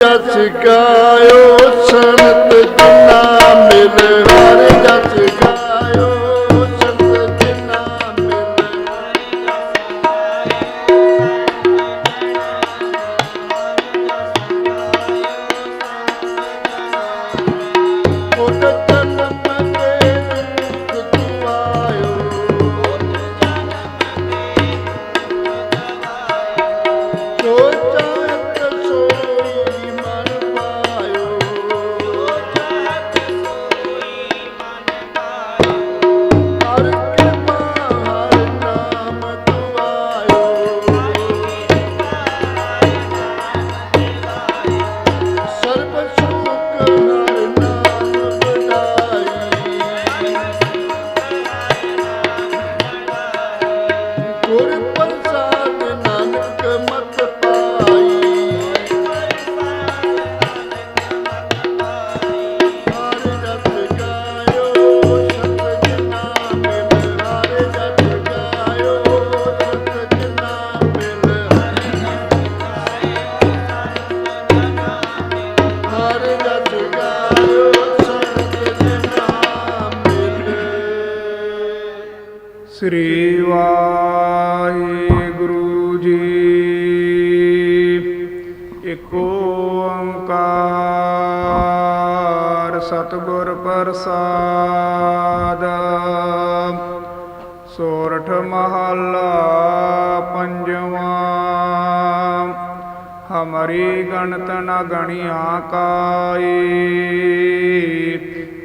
Jessica, you're ਸ੍ਰੀ ਵਾਹਿਗੁਰੂ ਜੀ। ਇੱਕ ਓੰਕਾਰ ਸਤਿਗੁਰ ਪ੍ਰਸਾਦ। ਸੋਰਠ ਮਹੱਲਾ ਪੰਜਵਾਂ। ਹਮਰੀ ਗਣਤ ਨ ਗਣਿਆ ਕਾਈ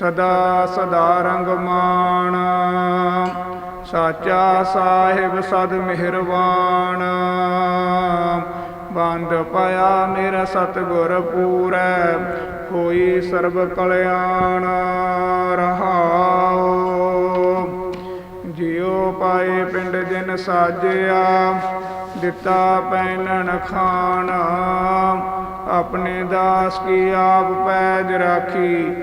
ਸਦਾ ਸਦਾ ਰੰਗ ਮਾਣ ਸਾਚਾ ਸਾਹਿਬ ਸਦ ਮਿਹਰਬਾਨ ਬੰਦ ਪਾਇਆ ਮੇਰਾ ਸਤਿਗੁਰ ਪੂਰੈ, ਹੋਈ ਸਰਬ ਕਲਿਆਣ। ਰਹਾਉ, ਜਿਉ ਪਾਏ ਪਿੰਡ ਜਿਨ ਸਾਜਿਆ, ਦਿੱਤਾ ਪੈਨਣ ਖਾਣਾ। ਆਪਣੇ ਦਾਸ ਕੀ ਆਪ ਪੈਜ ਰਾਖੀ